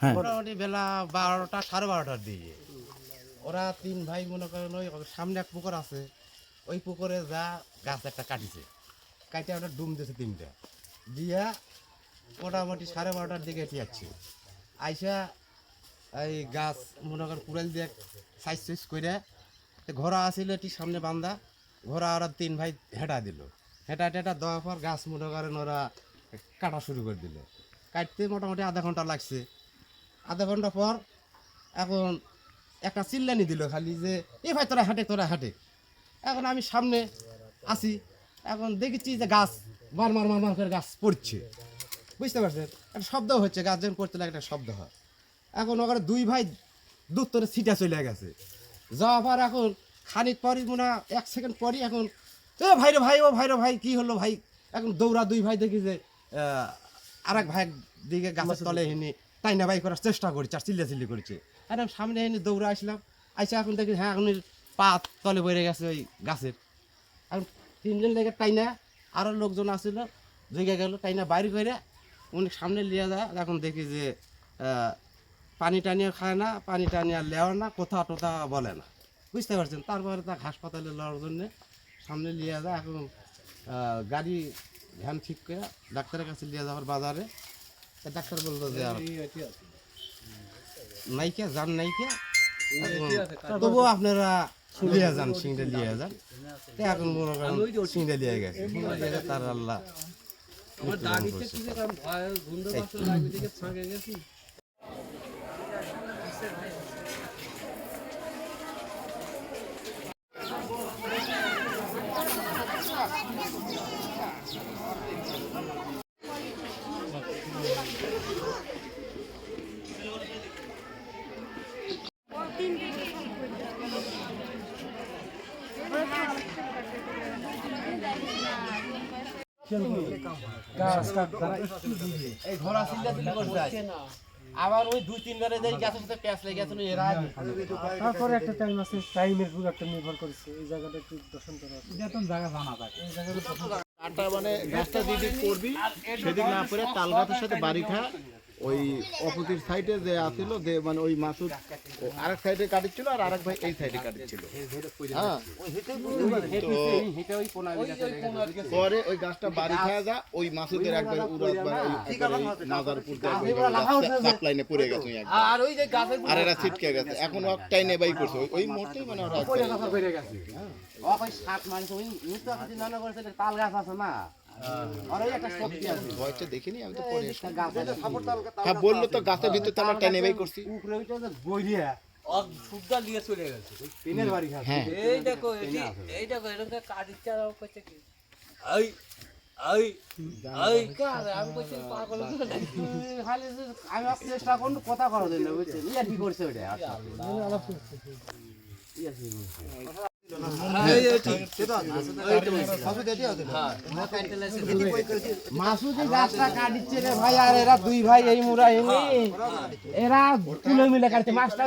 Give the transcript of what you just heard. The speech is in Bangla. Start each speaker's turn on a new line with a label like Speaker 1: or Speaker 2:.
Speaker 1: হ্যাঁ।
Speaker 2: মোটামুটি বেলা বারোটা, সাড়ে বারোটার দিকে। ওরা তিন ভাই মনে করেন ওই সামনে এক পুকুর আছে, ওই পুকুরে যা গাছ একটা কাটিছে। কাটে ওটা ডুম দিয়েছে তিনটা। দিয়া মোটামুটি সাড়ে বারোটার দিকে এটি যাচ্ছে আইসা এই গাছ মনে করেন কুড়াল দিয়ে সাইজ সুইজ করে ঘোড়া আসিল এটি সামনে বান্ধা ঘোড়া ওরা তিন ভাই হেঁটা দিল। হেঁটা টেটা দেওয়ার পর গাছ মনে করেন ওরা কাটা শুরু করে দিল। কাটতে মোটামুটি আধা ঘণ্টা লাগছে। আধা ঘণ্টা পর এখন একটা চিল্লানি দিল খালি যে এ ভাই, তোরা হাঁটে তোরা হাঁটে। এখন আমি সামনে আসি এখন দেখেছি যে গাছ মার মার মার মার করে গাছ পড়ছে। বুঝতে পারছেন? একটা শব্দ হচ্ছে, গাছ যখন পড়তে লাগে, একটা শব্দ হয়। এখন ওখানে দুই ভাই দূর তোরে ছিটা চলে গেছে। যাওয়ার এখন খানিক পরই মনে এক সেকেন্ড পরই এখন, এ ভাই ভাই, ও ভাই রে ভাই, কি হলো ভাই? এখন দৌড়া দুই ভাই দেখি যে আর এক ভাই দিকে গাছের তলে হিনি তাই না ভাই করার চেষ্টা করছে আর চিল্লা চিল্লি করছে। আর আমি সামনে হিনি দৌড়ে আসলাম আইসা এখন দেখি হ্যাঁ এখন পা তলে বেড়ে গেছে ওই গাছের। এখন তিনজন লেগে টাইনা আরও লোকজন আসছিল জেগে গেল টাইনা বাইরে করে উনি সামনে লিয়ে যায় এখন দেখি যে পানি টানিও খায় না পানি টানিয়ে লেও না কোথা টোথা বলে না। বুঝতে পারছেন? তারপরে তাকে হাসপাতালে লওয়ার জন্য সামনে নিয়ে যায় এখন গাড়ি ভ্যান ঠিক করে ডাক্তারের কাছে নিয়ে যাওয়ার বাজারে ডাক্তার বলল যে আর নাইকিয়া যান নাইকিয়া তবু আপনারা শুনিয়া যান সিংটা নিয়ে যান। এখন মনে করেন সিংটা নিয়ে গেছে। তার আল্লাহ মৃত্যুবরণ করছে। এই ঘোড়া চিল্লা চিল্লি করছে আবার ওই দুই তিন বারে যে গাছের সাথে প্যাঁচ লেগে গেছিল এর আগে।
Speaker 3: তারপরে একটা টাইম আছে টাইমের উপর একটা নির্ভর করেছে এই জায়গাটা একটু দর্শন করা
Speaker 4: আটা মানে গাছটা যেদিক করবি সেদিক না পরে তাল গাছের সাথে বাড়ি খা ওই অপোজিট সাইডে যে আসিল যে মানে ওই মাসুদ আরেক সাইডে কাটিছিল আর আরেক ভাই এই সাইডে কাটিছিল হ্যাঁ। পরে ওই গাছটা বাড়ি খাওয়া যা ওই মাসুদের একবার মাজার লাইনে পড়ে গেছে
Speaker 2: আর ওই যে গাছের
Speaker 4: আর এরা ছিটকে গেছে এখন একটাই নেবাই করছে। ওই- মুহূর্তেই মানে ওরা
Speaker 2: বেড়ে গেছে। ওই সাত মানুষ ওই তাল গাছ আছে না?
Speaker 4: দেখিনি আমি তো পরে হ্যাঁ বলল তো গাছের ভিতর তো আমরা টেনেবাই করছি।
Speaker 2: উপরে ওইটা যে গইরিয়া
Speaker 5: সুদ্দা নিয়ে চলে গেছে।
Speaker 2: পিনের বাড়ি
Speaker 4: হ্যাঁ।
Speaker 5: এই দেখো এই দেখো এরকম করছে কি? এই আমি
Speaker 2: চেষ্টা করুন কথা করা যায় না বুঝছেন? ইয়া কি করছে ওটা মাসুদি গাছটা কাটিচ্ছে রে ভাই আর এরা দুই ভাই এই মুরা এরা তুলে মিলে কাটছে মাছটা